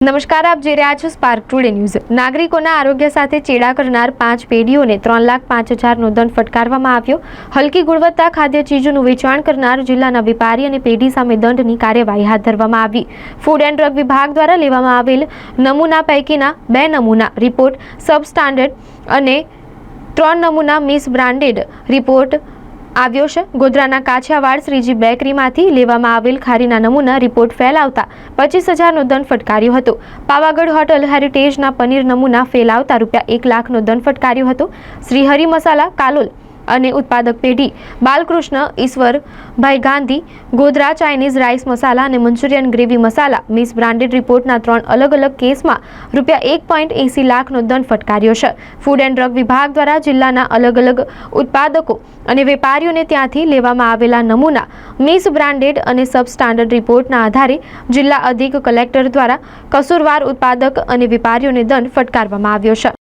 નમસ્કાર, આપ જોઈ રહ્યા છો સ્પાર્ક ટુડે ન્યૂઝ નાગરિકોના આરોગ્ય સાથે ચેડા કરનાર પાંચ પેઢીઓને ત્રણ લાખ પાંચ હજારનો દંડ ફટકારવામાં આવ્યો. હલકી ગુણવત્તા ખાદ્ય ચીજોનું વેચાણ કરનાર જિલ્લાના વેપારી અને પેઢી સામે દંડની કાર્યવાહી હાથ ધરવામાં આવી. ફૂડ એન્ડ ડ્રગ વિભાગ દ્વારા લેવામાં આવેલ નમૂના પૈકીના બે નમૂના રિપોર્ટ સબસ્ટાન્ડર્ડ અને ત્રણ નમૂના મિસ બ્રાન્ડેડ રિપોર્ટ આવ્યો છે. ગોધરાના કાછાવાડ શ્રીજી બેકરીમાંથી લેવામાં આવેલ ખારીના નમૂના રિપોર્ટ ફેલ આવતા પચીસ હજારનો દંડ ફટકાર્યો હતો. પાવાગઢ હોટલ હેરિટેજના પનીર નમૂના ફેલ આવતા રૂપિયા એક લાખનો દંડ ફટકાર્યો હતો. શ્રી હરિ મસાલા, કાલોલ અને ઉત્પાદક પેઢી બાલકૃષ્ણ ઈશ્વરભાઈ ગાંધી, ગોધરા, ચાઇનીઝ રાઈસ મસાલા અને Manchurian gravy masala. Misbranded રિપોર્ટના ત્રણ અલગ અલગ કેસમાં રૂપિયા એક પોઈન્ટ એંસી લાખનો દંડ ફટકાર્યો છે. ફૂડ એન્ડ ડ્રગ વિભાગ દ્વારા જિલ્લાના અલગ અલગ ઉત્પાદકો અને વેપારીઓને ત્યાંથી લેવામાં આવેલા નમૂના મિસ બ્રાન્ડેડ અને સબસ્ટાન્ડર્ડ રિપોર્ટના આધારે જિલ્લા અધિક કલેક્ટર દ્વારા કસૂરવાર ઉત્પાદક અને વેપારીઓને દંડ ફટકારવામાં આવ્યો છે.